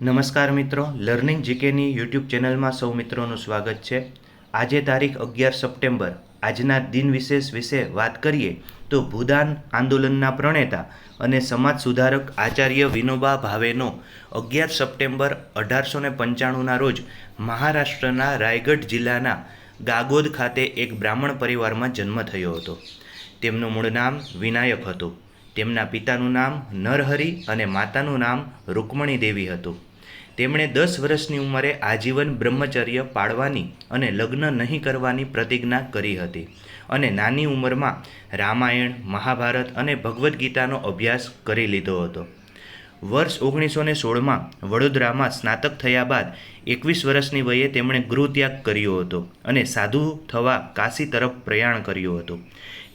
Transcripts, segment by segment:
નમસ્કાર મિત્રો, learning જીકેની YouTube ચેનલમાં સૌ મિત્રોનું સ્વાગત છે. આજે તારીખ અગિયાર સપ્ટેમ્બર. આજના દિન વિશેષ વિશે વાત કરીએ તો ભૂદાન આંદોલનના પ્રણેતા અને સમાજ સુધારક આચાર્ય વિનોબા ભાવેનો અગિયાર સપ્ટેમ્બર અઢારસો ને પંચાણુંના રોજ મહારાષ્ટ્રના રાયગઢ જિલ્લાના ગાગોદ ખાતે એક બ્રાહ્મણ પરિવારમાં જન્મ થયો હતો. તેમનું મૂળ નામ વિનાયક હતું. તેમના પિતાનું નામ નરહરી અને માતાનું નામ રૂકમણી દેવી હતું. તેમણે દસ વર્ષની ઉંમરે આજીવન બ્રહ્મચર્ય પાળવાની અને લગ્ન નહીં કરવાની પ્રતિજ્ઞા કરી હતી અને નાની ઉંમરમાં રામાયણ, મહાભારત અને ભગવદ્ ગીતાનો અભ્યાસ કરી લીધો હતો. વર્ષ ઓગણીસો ને સોળમાં વડોદરામાં સ્નાતક થયા બાદ એકવીસ વર્ષની વયે તેમણે ગૃહત્યાગ કર્યો હતો અને સાધુ થવા કાશી તરફ પ્રયાણ કર્યું હતું.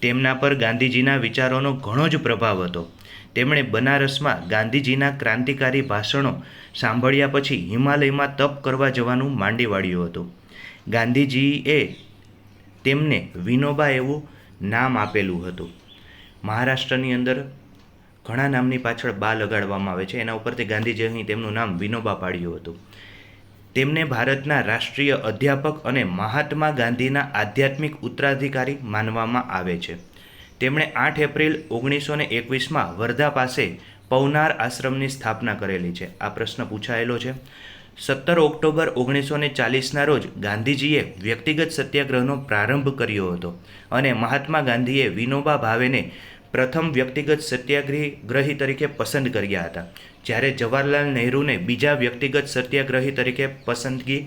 તેમના પર ગાંધીજીના વિચારોનો ઘણો જ પ્રભાવ હતો. તેમણે બનારસમાં ગાંધીજીના ક્રાંતિકારી ભાષણો સાંભળ્યા પછી હિમાલયમાં તપ કરવા જવાનું માંડી વાળ્યું હતું. ગાંધીજીએ તેમને વિનોબા એવું નામ આપેલું હતું. મહારાષ્ટ્રની અંદર ઘણા નામની પાછળ બા લગાડવામાં આવે છે. એના ઉપરથી ગાંધીજી અહીં તેમનું નામ વિનોબા પાડ્યું હતું. તેમને ભારતના રાષ્ટ્રીય અધ્યાપક અને મહાત્મા ગાંધીના આધ્યાત્મિક ઉત્તરાધિકારી માનવામાં આવે છે. તેમણે આઠ એપ્રિલ ઓગણીસો ને એકવીસમાં વર્ધા પાસે પવનાર આશ્રમની સ્થાપના કરેલી છે. આ પ્રશ્ન પૂછાયેલો છે. સત્તર ઓક્ટોબર ઓગણીસો ને ચાલીસના રોજ ગાંધીજીએ વ્યક્તિગત સત્યાગ્રહનો પ્રારંભ કર્યો હતો અને મહાત્મા ગાંધીએ વિનોબા ભાવેને પ્રથમ વ્યક્તિગત સત્યાગ્રહી ગ્રહી તરીકે પસંદ કર્યા હતા. જ્યારે જવાહરલાલ નહેરુને બીજા વ્યક્તિગત સત્યાગ્રહી તરીકે પસંદગી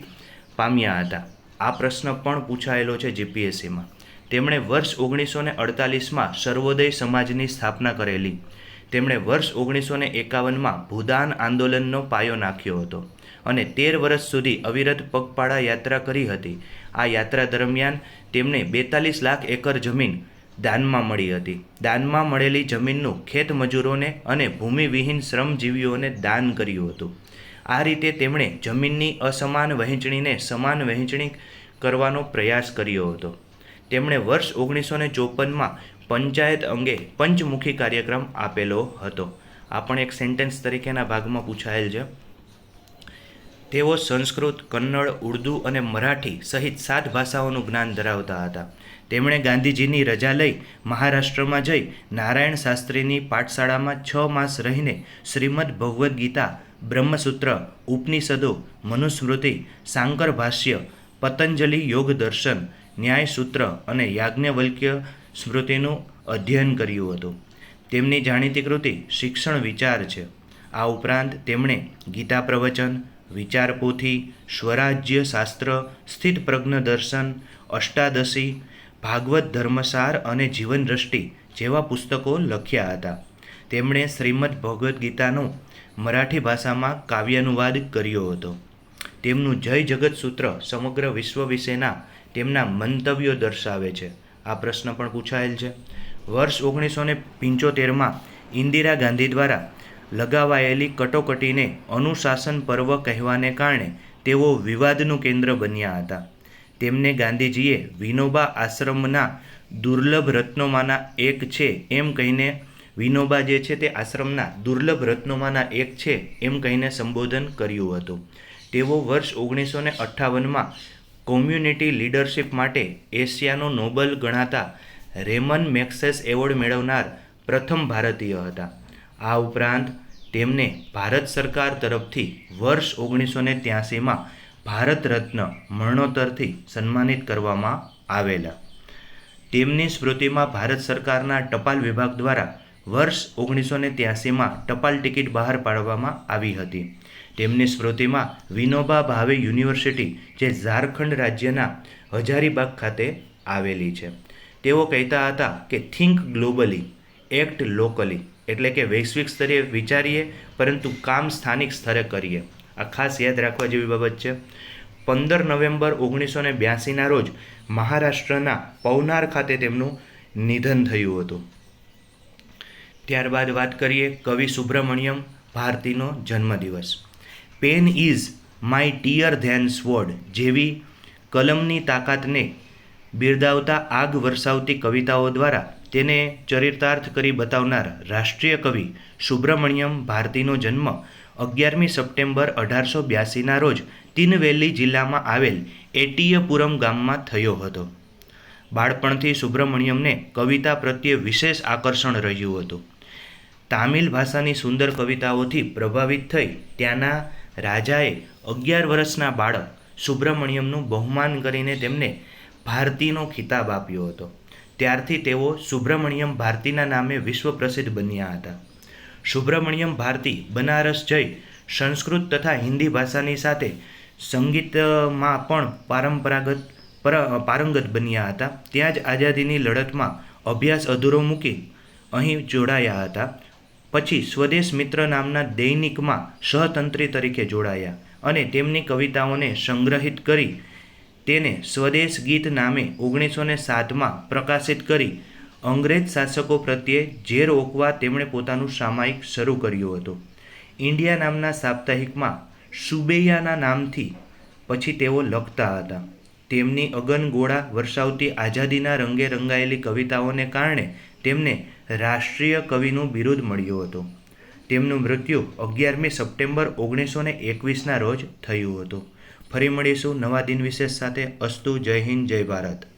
પામ્યા હતા. આ પ્રશ્ન પણ પૂછાયેલો છે જીપીએસસીમાં તેમણે વર્ષ ઓગણીસો ને અડતાલીસમાં સર્વોદય સમાજની સ્થાપના કરેલી. તેમણે વર્ષ ઓગણીસો ને એકાવનમાં ભૂદાન આંદોલનનો પાયો નાખ્યો હતો અને તેર વર્ષ સુધી અવિરત પગપાળા યાત્રા કરી હતી. આ યાત્રા દરમિયાન તેમણે બેતાલીસ લાખ એકર જમીન દાનમાં મળી હતી. દાનમાં મળેલી જમીનનું ખેત મજૂરોને અને ભૂમિવિહીન શ્રમજીવીઓને દાન કર્યું હતું. આ રીતે તેમણે જમીનની અસમાન વહેંચણીને સમાન વહેંચણી કરવાનો પ્રયાસ કર્યો હતો. તેમણે વર્ષ ઓગણીસો ને ચોપનમાં પંચાયત અંગે પંચમુખી કાર્યક્રમ આપેલો હતો. આ પણ એક સેન્ટેન્સ તરીકેના ભાગમાં પૂછાયેલ છે. તેઓ સંસ્કૃત, કન્નડ, ઉર્દૂ અને મરાઠી સહિત સાત ભાષાઓનું જ્ઞાન ધરાવતા હતા. તેમણે ગાંધીજીની રજા લઈ મહારાષ્ટ્રમાં જઈ નારાયણ શાસ્ત્રીની પાઠશાળામાં છ માસ રહીને શ્રીમદ ભગવદ્ ગીતા, બ્રહ્મસૂત્ર, ઉપનિષદો, મનુસ્મૃતિ, સાંકર ભાષ્ય, પતંજલિ યોગ દર્શન ન્યાયસૂત્ર અને યાજ્ઞવલ્ક્ય સ્મૃતિનું અધ્યયન કર્યું હતું. તેમની જાણીતી કૃતિ શિક્ષણ વિચાર છે. આ ઉપરાંત તેમણે ગીતા પ્રવચન વિચાર પોથી સ્વરાજ્ય શાસ્ત્ર, સ્થિત પ્રજ્ઞ દર્શન, અષ્ટાદશી, ભાગવત ધર્મસાર અને જીવન દ્રષ્ટિ જેવા પુસ્તકો લખ્યા હતા. તેમણે શ્રીમદ ભગવદ્ ગીતાનો મરાઠી ભાષામાં કાવ્યાનુવાદ કર્યો હતો. તેમનું જય જગત સૂત્ર સમગ્ર વિશ્વ વિશેના તેમના મંતવ્યો દર્શાવે છે. આ પ્રશ્ન પણ પૂછાયેલ છે. વર્ષ ઓગણીસો ને પંચોતેરમાં ઇન્દિરા ગાંધી દ્વારા લગાવાયેલી કટોકટીને અનુશાસન પર્વ કહેવાને કારણે તેઓ વિવાદનું કેન્દ્ર બન્યા હતા. તેમને ગાંધીજીએ વિનોબા આશ્રમના દુર્લભ રત્નોમાંના એક છે એમ કહીને વિનોબા જે છે તે આશ્રમના દુર્લભ રત્નોમાંના એક છે એમ કહીને સંબોધન કર્યું હતું. તેઓ વર્ષ ઓગણીસો ને અઠ્ઠાવનમાં કોમ્યુનિટી લીડરશિપ માટે એશિયાનો નોબલ ગણાતા રેમન મેક્સેસ એવોર્ડ મેળવનાર પ્રથમ ભારતીય હતા. આ ઉપરાંત તેમને ભારત સરકાર તરફથી વર્ષ ઓગણીસો ને ત્યાસીમાં ભારત રત્ન મરણોત્તરથી સન્માનિત કરવામાં આવેલા. તેમની સ્મૃતિમાં ભારત સરકારના ટપાલ વિભાગ દ્વારા વર્ષ ઓગણીસો ને ત્યાસીમાં ટપાલ ટિકિટ બહાર પાડવામાં આવી હતી. તેમની સ્મૃતિમાં વિનોબા ભાવે યુનિવર્સિટી, જે ઝારખંડ રાજ્યના હજારીબાગ ખાતે આવેલી છે. તેઓ કહેતા હતા કે થિંક ગ્લોબલી એક્ટ લોકલી એટલે કે વૈશ્વિક સ્તરે વિચારીએ, પરંતુ કામ સ્થાનિક સ્તરે કરીએ. આ ખાસ યાદ રાખવા જેવી બાબત છે. પંદર નવેમ્બર ઓગણીસો ને બ્યાસીના રોજ મહારાષ્ટ્રના પવનાર ખાતે તેમનું નિધન થયું હતું. ત્યારબાદ વાત કરીએ કવિ સુબ્રમણ્યમ ભારતીનો જન્મદિવસ. Pen is mightier than sword જેવી કલમની તાકાતને બિરદાવતા આગ વરસાવતી કવિતાઓ દ્વારા તેને ચરિતાર્થ કરી બતાવનાર રાષ્ટ્રીય કવિ સુબ્રમણ્યમ ભારતીનો જન્મ અગિયારમી સપ્ટેમ્બર અઢારસો બ્યાસીના રોજ તિનવેલી જિલ્લામાં આવેલ એટીયપુરમ ગામમાં થયો હતો. બાળપણથી સુબ્રમણ્યમને કવિતા પ્રત્યે વિશેષ આકર્ષણ રહ્યું હતું. તામિલ ભાષાની સુંદર કવિતાઓથી પ્રભાવિત થઈ ત્યાંના રાજાએ અગિયાર વર્ષના બાળક સુબ્રમણ્યમનું બહુમાન કરીને તેમને ભારતીનો ખિતાબ આપ્યો હતો. ત્યારથી તેઓ સુબ્રમણ્યમ ભારતીના નામે વિશ્વ પ્રસિદ્ધ બન્યા હતા. સુબ્રમણ્યમ ભારતી બનારસ જઈ સંસ્કૃત તથા હિન્દી ભાષાની સાથે સંગીતમાં પણ પરંપરાગત પારંગત બન્યા હતા. ત્યાં જ આઝાદીની લડતમાં અભ્યાસ અધૂરો મૂકી અહીં જોડાયા હતા. પછી સ્વદેશ મિત્ર નામના દૈનિકમાં સહતંત્રી તરીકે જોડાયા અને તેમની કવિતાઓને સંગ્રહિત કરી તેને સ્વદેશ ગીત નામે ઓગણીસો ને સાતમાં પ્રકાશિત કરી. અંગ્રેજ શાસકો પ્રત્યે ઝેર ઓકવા તેમણે પોતાનું સામાયિક શરૂ કર્યું હતું. ઇન્ડિયા નામના સાપ્તાહિકમાં સુબૈયાના નામથી પછી તેઓ લખતા હતા. તેમની અગનગોળા વર્ષાવતી આઝાદીના રંગે રંગાયેલી કવિતાઓને કારણે તેમને રાષ્ટ્રીય કવિનું બિરુદ મળ્યું હતું. તેમનું મૃત્યુ અગિયારમી સપ્ટેમ્બર ઓગણીસો ને એકવીસના રોજ થયું હતું. ફરી મળીશું નવા દિન વિશેષ સાથે. અસ્તુ, જય હિન્દ, જય ભારત.